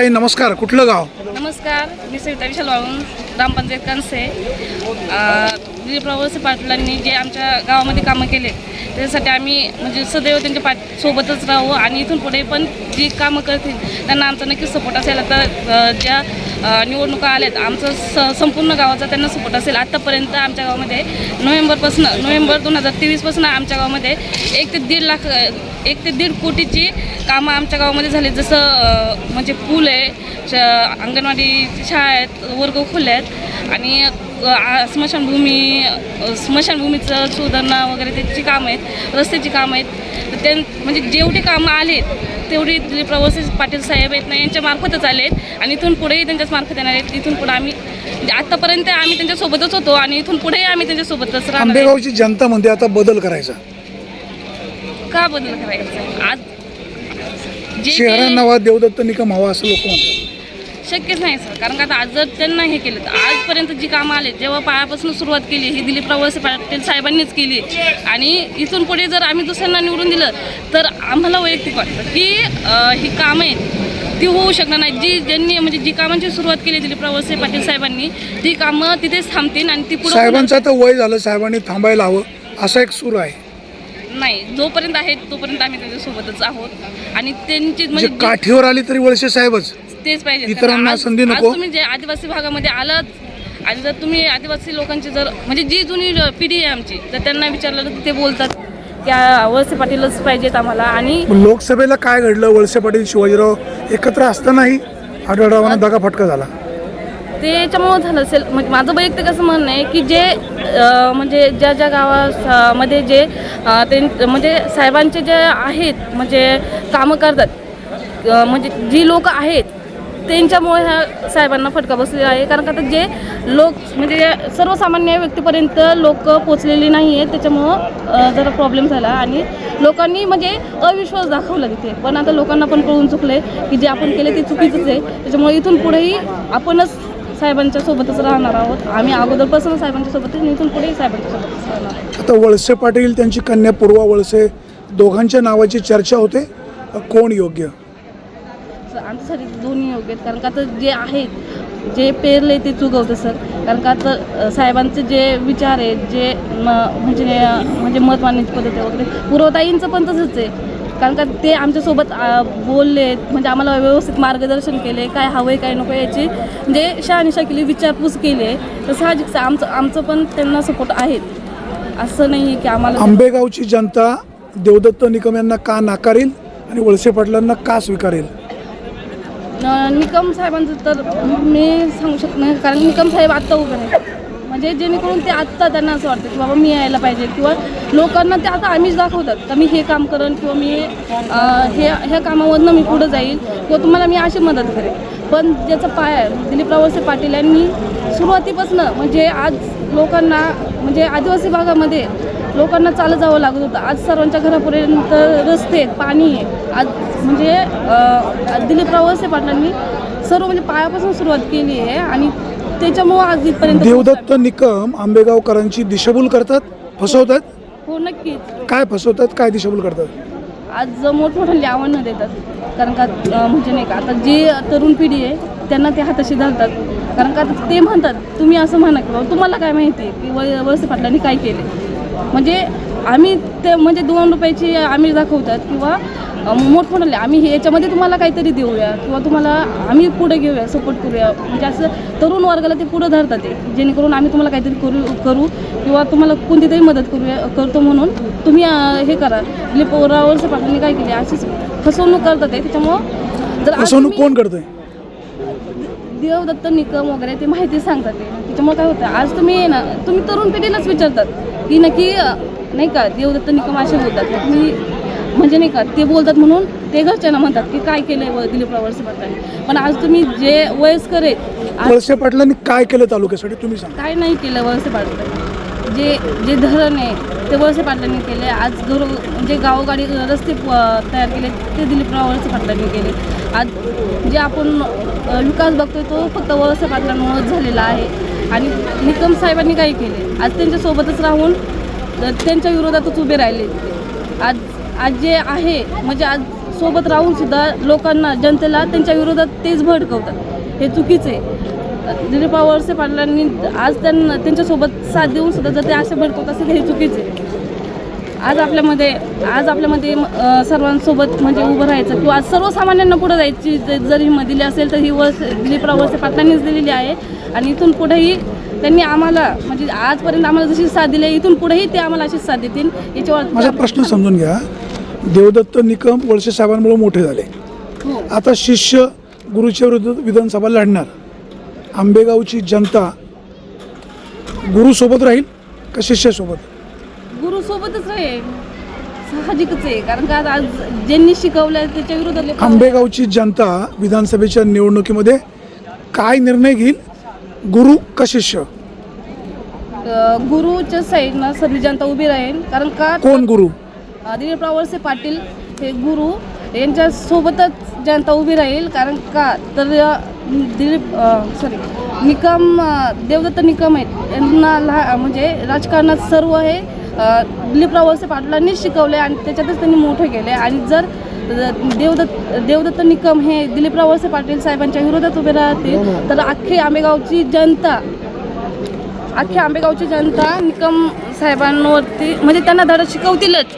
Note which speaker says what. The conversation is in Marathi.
Speaker 1: ताई नमस्कार. कुठलं गाव?
Speaker 2: नमस्कार. मी सविता विशाल वाळून ग्रामपंचायत कनसे दिलीप पाटलांनी जे आमच्या गावामध्ये कामं केले त्याच्यासाठी आम्ही म्हणजे सदैव त्यांच्या पाठ सोबतच राहू आणि इथून पुढे पण जी कामं करतील त्यांना आमचा नक्कीच सपोर्ट असेल. आता ज्या निवडणुका आल्यात. आमचं स संपूर्ण गावाचा त्यांना सपोर्ट असेल. आत्तापर्यंत आमच्या गावामध्ये नोव्हेंबरपासून नोव्हेंबर दोन हजार तेवीसपासून आमच्या गावामध्ये एक ते दीड लाख एक ते दीड कोटीची कामं आमच्या गावामध्ये झाली. जसं म्हणजे पूल आहे श- अंगणवाडी शाळा आहेत वर्ग खोल्या आहेत आणि स्मशानभूमी स्मशानभूमीचं सुधारणा वगैरे त्याची कामं आहेत रस्त्याची कामं आहेत. तर त्यां म्हणजे जेवढी कामं आलेत तेवढी प्रवासी पाटील साहेब आहेत ना यांच्या मार्फतच आले आहेत आणि इथून पुढेही त्यांच्याच मार्फत येणार आहेत. इथून पुढे आम्ही म्हणजे आत्तापर्यंत आम्ही त्यांच्यासोबतच होतो आणि इथून पुढेही आम्ही त्यांच्यासोबतच.
Speaker 1: आंबेगावची जनता म्हणते आता बदल करायचा.
Speaker 2: का बदल करायचा? आज जे
Speaker 1: शहरा
Speaker 2: काही-
Speaker 1: नवा देवदत्त निकम हवा असं लोक म्हणतात.
Speaker 2: शक्यच नाही सर. कारण का आता आज जर त्यांना हे केलं. तर आजपर्यंत जी कामं आले जेव्हा पायापासून सुरुवात केली ही दिलीप प्रवासी पाटील साहेबांनीच केली. आणि इथून पुढे जर आम्ही दुसऱ्यांना निवडून दिलं तर आम्हाला वैयक्तिक वाटतं की ही कामं आहेत ती होऊ शकणार नाही जी ज्यांनी म्हणजे जी कामांची सुरुवात केली दिलीप प्रवासी पाटील साहेबांनी ती कामं तिथेच थांबतील आणि ती पुढे
Speaker 1: साहेबांचं आता वय झालं साहेबांनी थांबायला हवं. असा एक सूर आहे.
Speaker 2: नाही जोपर्यंत आहे तोपर्यंत आम्ही त्याच्यासोबतच आहोत. आणि त्यांची
Speaker 1: म्हणजे
Speaker 2: म्हणजे
Speaker 1: काठीवर आली तरी वळसे साहेबच.
Speaker 2: तेच पाहिजे.
Speaker 1: इतरांना संधी
Speaker 2: आज
Speaker 1: नको?
Speaker 2: तुम्ही जे आदिवासी भागामध्ये आलात आणि जर तुम्ही आदिवासी लोकांची जर म्हणजे जी जुनी पिढी आहे आमची जर त्यांना विचारलं तर ते बोलतात की आ, वळसे पाटीलच पाहिजेत आम्हाला. आणि
Speaker 1: मग लोकसभेला काय घडलं? वळसे पाटील शिवाजीराव एकत्र असतानाही आढळरावांना दगाफटका झाला.
Speaker 2: त्याच्यामुळं झालं असेल. म्हणजे माझं वैयक्तिक असं म्हणणं आहे की जे अं, म्हणजे ज्या ज्या गावामध्ये जे अं, ते म्हणजे साहेबांचे जे आहेत म्हणजे कामं करतात अं, म्हणजे जी लोक आहेत त्यांच्यामुळे ह्या साहेबांना फटका बसलेला आहे. कारण का तर जे लोक म्हणजे सर्वसामान्य व्यक्तीपर्यंत लोक पोचलेली नाही आहेत त्याच्यामुळं जरा प्रॉब्लेम झाला. आणि लोकांनी म्हणजे अविश्वास दाखवला तिथे. पण आता लोकांना पण कळून चुकले की जे आपण केले ते चुकीचंच आहे. त्याच्यामुळे इथून पुढेही आपणच साहेबांच्या सोबतच राहणार आहोत. आम्ही अगोदरपासून साहेबांच्या सोबतच आणि इथून पुढेही साहेबांच्या सोबतच राहणार
Speaker 1: आता वळसे पाटील त्यांची कन्या पूर्वा वळसे दोघांच्या नावाची चर्चा होते. कोण योग्य?
Speaker 2: आमच्यासाठी दोन्ही योग्य आहेत. कारण का आता जे आहेत जे पेरले ते चुगवतं सर. कारण का आता साहेबांचे जे विचार आहेत जे म- म्हणजे म्हणजे मत मांडण्याची पद्धत आहे वगैरे पूर्वताईंचं पण तसंच आहे. कारण का ते आमच्यासोबत बोलले म्हणजे आम्हाला व्यवस्थित मार्गदर्शन केले काय हवं आहे काय नको याची म्हणजे शहानिशा केली विचारपूस केली आहे. तर साहजिक आमचं आमचं पण त्यांना सपोर्ट आहेत. असं नाही आहे की आम्हाला
Speaker 1: आंबेगावची जनता देवदत्त निकम यांना का नाकारेल आणि वळसे पाटलांना का स्वीकारेल?
Speaker 2: निकम साहेबांचं तर मी सांगू शकत नाही कारण निकम साहेब आत्ता उभे आहेत. म्हणजे जेणेकरून ते आत्ता त्यांना असं वाटतं की बाबा मी यायला पाहिजे किंवा लोकांना ते आता आम्हीच दाखवतात का मी हे काम करेन किंवा मी हे ह्या कामामधनं मी पुढं जाईल किंवा तुम्हाला मी अशी मदत करेन. पण ज्याचा पाय आहे दिलीप रावसे पाटील यांनी सुरुवातीपासून म्हणजे आज लोकांना म्हणजे आदिवासी भागामध्ये लोकांना चालत जावं लागत होतं. आज सर्वांच्या घरापर्यंत रस्ते आहेत पाणी आहे. आज म्हणजे दिलीप रावसे पाटलांनी सर्व म्हणजे पायापासून सुरुवात केली आहे आणि त्याच्यामुळं आज इथपर्यंत
Speaker 1: देवदत्त निकम आंबेगावकरांची दिशाभूल करतात? फसवतात?
Speaker 2: हो नक्कीच.
Speaker 1: काय फसवतात? काय दिशाभूल करतात?
Speaker 2: आज मोठमोठाली आव्हानं देतात. कारण का अं, म्हणजे नाही का आता जी तरुण पिढी आहे त्यांना ते हाताशी धरतात. कारण का ते म्हणतात तुम्ही असं म्हणा की बाबा तुम्हाला काय माहिती आहे की वळ वळसे पाटलांनी काय केले म्हणजे आम्ही ते म्हणजे दोन रुपयाची आम्ही दाखवतात किंवा मोठमोठाले आम्ही हे याच्यामध्ये तुम्हाला काहीतरी देऊया किंवा तुम्हाला आम्ही पुढे घेऊया सपोर्ट करूया. म्हणजे असं तरुण वर्गाला ते पुढं धरतात ते जेणेकरून आम्ही तुम्हाला काहीतरी करू करू किंवा तुम्हाला कोणती तरी मदत करूया करतो म्हणून तुम्ही हे करा. दिलीप वळसे पाटलांनी काय केले अशीच फसवणूक करतात ते त्याच्यामुळं जर
Speaker 1: फसवणूक कोण करतोय?
Speaker 2: देवदत्त निकम वगैरे ते माहिती सांगतात ते. त्याच्यामुळे काय होतं आज तुम्ही ना तुम्ही तरुण पिढीलाच विचारतात. की नक्की नाही का देवदत्त निकम असे बोलतात. तुम्ही म्हणजे नाही का ते बोलतात म्हणून ते घरच्यांना म्हणतात की काय केलं आहे दिलीप वळसे पाटलांनी पण आज तुम्ही जे वयस्कर आहेत
Speaker 1: वळसे पाटलांनी काय केलं तालुक्यासाठी तुम्ही सांगा.
Speaker 2: काय नाही केलं वळसे पाटलांनी. जे जे धरण आहे ते वळसे पाटलांनी केले. आज घर म्हणजे गावोगाडी रस्ते तयार केले ते दिलीपराव वळसे पाटलांनी केले. आज जे आपण विकास बघतोय तो फक्त वळसे पाटलांमुळेच झालेला आहे. आणि निकम साहेबांनी काय केले. आज त्यांच्यासोबतच राहून त्यांच्या विरोधातच उभे राहिले. आज आज जे आहे म्हणजे आज सोबत राहून सुद्धा लोकांना जनतेला त्यांच्या विरोधात तेच भडकवतात. हे चुकीचे आहे. दिलीप वळसे पाटलांनी आज त्यांना त्यांच्यासोबत साथ देऊन सुद्धा जर ते असे भडकवत असेल हे चुकीचे आहे. आज आपल्यामध्ये आज आपल्यामध्ये सर्वांसोबत म्हणजे उभं राहायचं किंवा सर्वसामान्यांना पुढे जायची जर ही दिली असेल तर ही वर्ष दिलीपराव वळसे पाटलांनीच दिलेली आहे. आणि इथून पुढेही त्यांनी आम्हाला म्हणजे आजपर्यंत आम्हाला जशी साथ दिली आहे, इथून पुढेही ते आम्हाला अशीच साथ देतील.
Speaker 1: माझा
Speaker 2: याच्यावर
Speaker 1: प्रश्न समजून घ्या. देवदत्त निकम वळसे साहेबांमुळे मोठे झाले.
Speaker 2: हो.
Speaker 1: आता शिष्य गुरुच्या विरुद्ध विधानसभा लढणार. आंबेगावची जनता गुरुसोबत राहील का शिष्यासोबत?
Speaker 2: गुरु सोबतच राहील. साहजिकच आहे कारण का आज ज्यांनी शिकवलं त्याच्या विरोधात
Speaker 1: आंबेगावची जनता विधानसभेच्या निवडणुकीमध्ये काय निर्णय घेईल गुरु का शिष्य?
Speaker 2: अ, गुरुच्या साईडनं सगळी जनता उभी राहील. कारण का?
Speaker 1: कोण गुरु?
Speaker 2: अ, दिलीपराव वळसे पाटील हे गुरु. यांच्या सोबतच जनता उभी राहील. कारण का? तर अ, दिलीप सॉरी निकम अ, देवदत्त निकम आहेत. यांना लहा म्हणजे राजकारणात सर्व हे अ, दिलीपराव वळसे पाटलांनीच शिकवले आणि त्याच्यातच त्यांनी मोठे केले. आणि जर देवदत्त देवदत्त निकम हे दिलीपराव वळसे पाटील साहेबांच्या विरोधात उभे राहतील. तर अख्खी आंबेगावची जनता अख्खी आंबेगावची जनता निकम साहेबांवरती म्हणजे त्यांना धडा शिकवतीलच.